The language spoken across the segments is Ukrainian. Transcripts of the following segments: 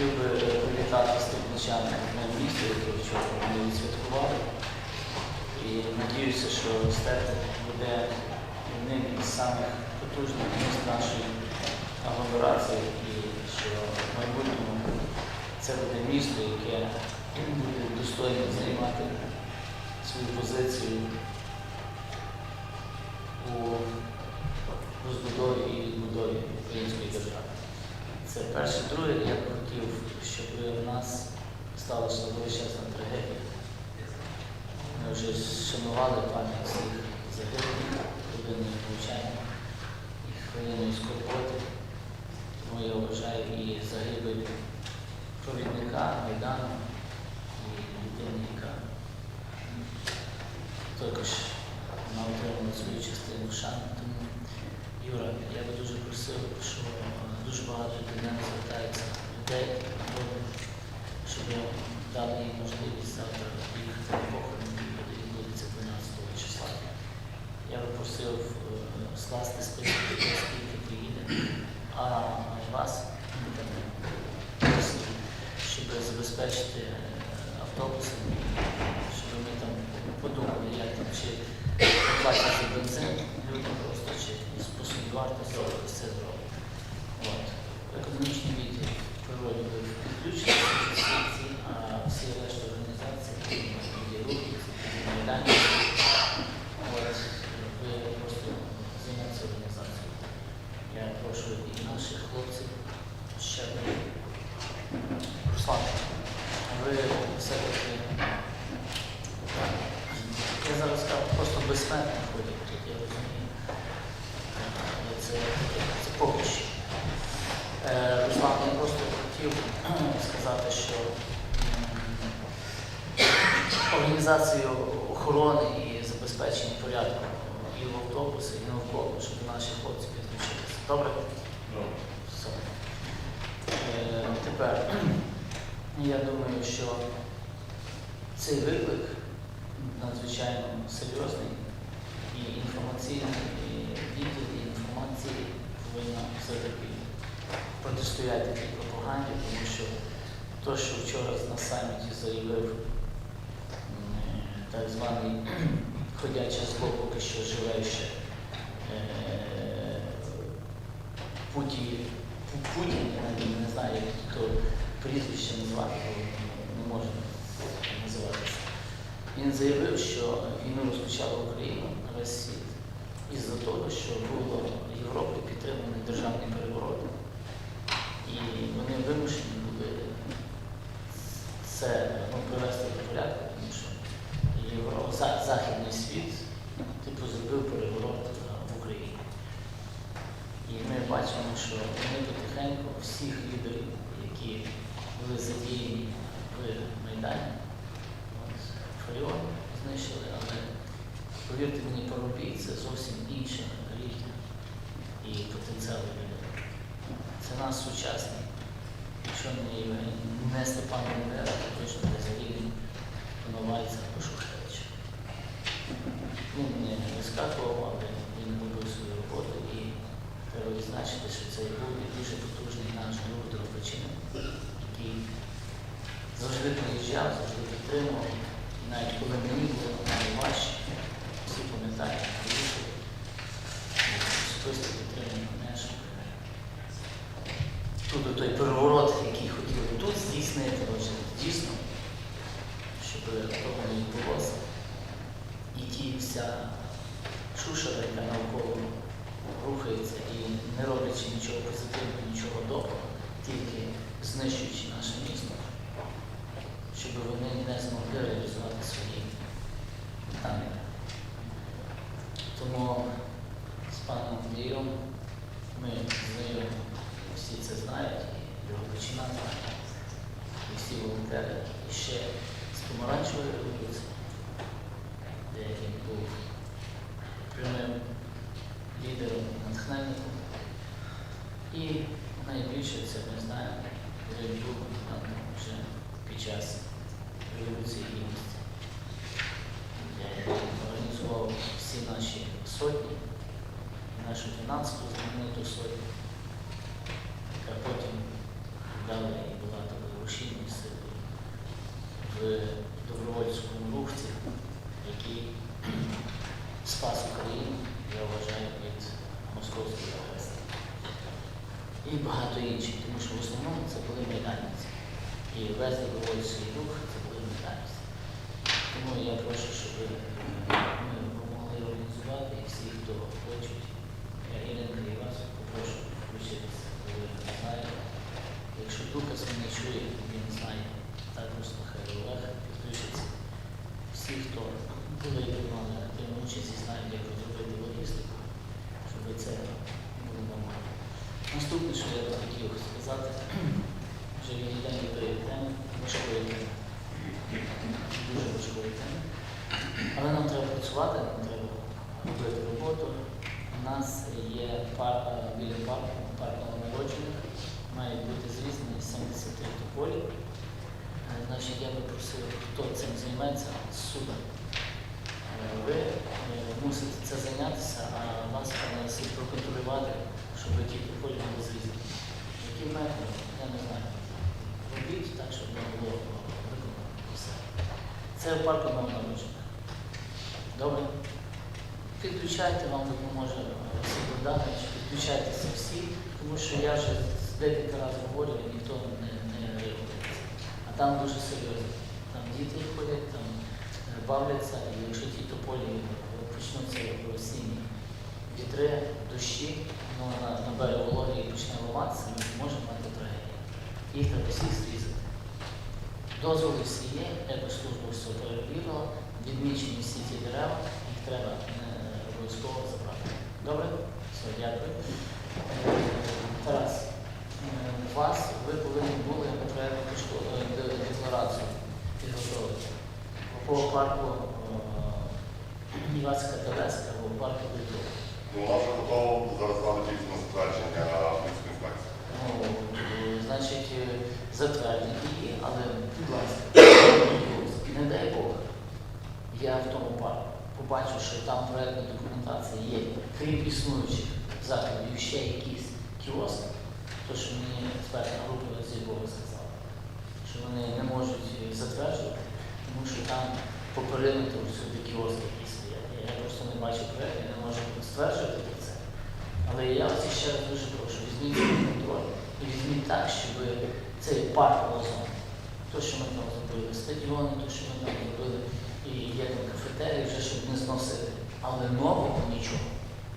хотів би привітати ступничами на місці, які вчора вони святкували. І сподіваюся, що степень буде одним із самих потужних міст нашої агломерації і що в майбутньому це буде місто, яке буде достойно займати свою позицію у розбудові і відбудові української держави. Це перше. Друге, я б хотів, щоб в нас сталася величезна трагедія. Ми вже шанували пам'ять всіх загиблих, родинних влучань, і хвилиною скорботи. Тому я вважаю і загибель провідника Майдану і людини, яка також вона отримала свою частину шани. Тому, Юра, я би дуже просив, що дуже багато до мене звертається людей, щоб дали їм можливість завтра їхати на похорон, який відбудеться 12 числа. Я би просив е, скласти список людей, скільки приїде, а вас, щоб забезпечити е, автобусами, щоб ми там подумали, як там чи платять за бензин, людям просто чи з посуді вартості це все зробить. От. Економічний відділ природі ви підключені всі ці, а всі решта організації, є рухи, майдані. От, ви просто займаєтеся організацією. Я прошу і наших хлопців ще Руслан, ви все-таки я зараз кажу, просто безсмертно ходять тут, я розумію. Але це, це поки що. Е, Руслан, я просто хотів сказати, що м, організацію охорони і забезпечення порядку і в автобусі, і навколо, щоб наші хлопці підключилися. Добре? Все. Е, Тепер я думаю, що цей виклик надзвичайно серйозний і інформаційний і відділ і інформації повинна все-таки протистояти тій пропаганді, тому що то, що вчора на саміті заявив так званий ходяче зло, поки що живе ще е, Путі, Путін, я не знаю, як то прізвище назвати, не можна називатися. Він заявив, що війну розпочала Україна на весь світ із-за того, що було в Європі підтриманий державний переворот. І вони вимушені були це ну, привести до порядку, тому що Євро... за- Західний світ типу зробив переворот е, в Україні. І ми бачимо, що вони потихеньку всіх лідерів, які були задіяні в Майдані, Фаріон знищили, але повірте мені, Парубій це зовсім інша рівня і потенціал людей. Це наш сучасний, якщо не Степан Бандера, то точно не за рівень Коновальця або Шухевича. Він не вискакував, але він робив свою роботу і треба відзначити, що це був і дуже потужний наш друг Дорогочин, який завжди приїжджав, завжди підтримував. І навіть коли мені було найважче, всі пам'ятають, приїхав, підтримував мене, щоб тут той переворот, який хотіли тут здійснити, отже, дійсно, щоб того не відбулося. І ті вся шушера, яка навколо рухається і не роблячи нічого позитивного, нічого доброго, тільки знищуючи наше місто, щоб вони не змогли реалізувати свої наміри. Тому з паном Андрієм ми знайомі, всі це знають, і його причина знає, і всі волонтери, і ще з помаранчевої революції, де він був прямим лідером, натхненником. І найбільше це ми знаємо, коли він був там вже під час революції гідності, де він організував всі наші сотні, і нашу 12-ту знамениту сотню, яка потім дала і була такою рушійною силою в добровольському рухці, який спас Україну, я вважаю, від московської агресії. І багато інших, тому що в основному це були майданівці. І весь добровольчий рух це були майданівці. Тому я прошу, щоб е, ми могли організувати і всі, хто хочуть. Я Іринка і вас попрошу включитися, бо ви знаєте. Якщо Дукас мене чує, він знає, також нехай Олег підключиться. Всі, хто були і приймали активну участь і знають, як розробити логістику, щоб це було нормально. Наступне, що я хотів сказати, вже відійдемо від тої теми, важкої теми. Дуже важкої теми. Але нам треба працювати, нам треба робити роботу. У нас є пар, е, біля парку, парк новонароджених, мають бути зрізані 73 тополі. Значить, я би просив, хто цим займеться. Е, Ви е, мусите це зайнятися, а вас слід проконтролювати, щоб ті тополі були зрізані. Яким методом, я не знаю. Робіть так, щоб не було виконано все. Це в парку новонароджених. Добре? Підключайте, вам допоможе Василь підключайтеся всі, тому що я вже декілька разів говорю, і ніхто не, не реагує. А там дуже серйозно. Там діти ходять, там е, бавляться, і якщо ті тополі е, почнуться в осінні вітри, дощі, ну, на, на берег вологи і почне ламатися, ми можемо мати трагедію. Їх треба всіх зрізати. Дозволи всі є, екослужба все перевірила, відмічені всі ті дерева, їх треба е, обов'язково забрати. Добре? Все, дякую. Е, Тарас, е, вас ви повинні були де- декларацію підготовити. По парку Івацька Телеска або парку Вільдова. Ну, вона вже готова зараз тільки на затвердження Мінської інспекції. Ну, е, значить, е, затвердити її, але, будь ласка, не дай Бог, я в тому парку побачу, що там проєктна документація є, крім існуючих закладів, ще якісь кіоски, то, що мені експертна група з Львова сказала, що вони не можуть е, затверджувати, тому що там по периметру всюди кіоски якісь стоять. Я просто не бачу проєкту, не можу стверджувати це. Але я вас ще раз дуже прошу, візьміть контроль і візьміть так, щоб цей парк озон, то, що ми там зробили, стадіони, то, що ми там зробили, і є там кафетерії, вже щоб не зносити. Але нового нічого.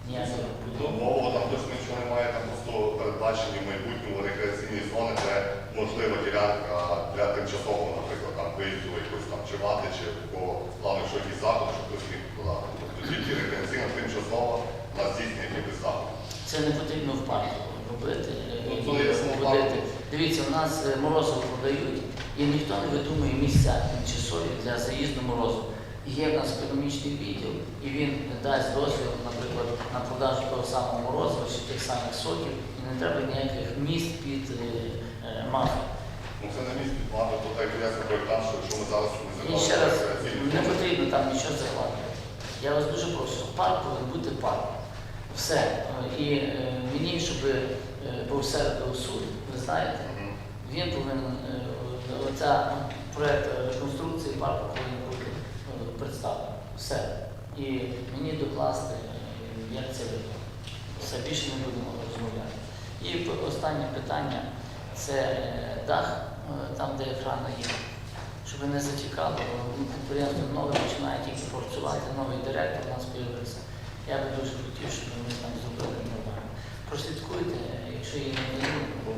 Ніякого будови. нового там точно нічого немає, там просто передбачені в майбутньому рекреаційні зони, де можлива ділянка для тимчасового, наприклад, там виїзду якось там чи вати, чи такого плану, якщо якийсь заход, щоб хтось міг подати. Тільки рекреаційна тимчасова на здійснення заходів. Це не потрібно в парку робити, Ну, і то є самопарк. Дивіться, у нас е, морозиво продають, і ніхто не видумує місця тимчасові для заїзду морозива. Є в нас економічний відділ, і він дасть дозвіл, наприклад, на продажу того самого морозива чи тих самих соків, і не треба ніяких міст під е, е, мафію. Ну це не місць підмати, то так я проєктант, що якщо ми зараз не І ще раз, рекреаційні не зони, потрібно там нічого захватувати. Я вас дуже прошу, парк повинен бути парк. Все. Е, І е, мені, щоб е, був середу суд, ви знаєте, він повинен, е, оця проєкт реконструкції парку повинен бути е, представлений. Все. І мені докласти, е, як це видно. Все більше не будемо розмовляти. І останнє питання це е, дах, е, там, де охрана є. Щоб не затікало, підприємство нове починає тільки працювати, новий директор у нас з'явився. Я би дуже хотів, щоб ми там зробили нормально. Прослідкуйте, якщо є не бо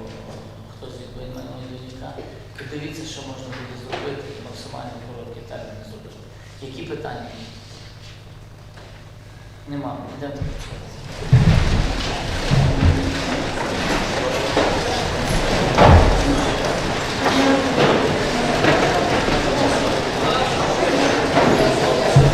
хтось відповідь мене довідка, подивіться, що можна буде зробити і максимально короткі терміни зробити. Які питання? Нема. Йдемо працювати.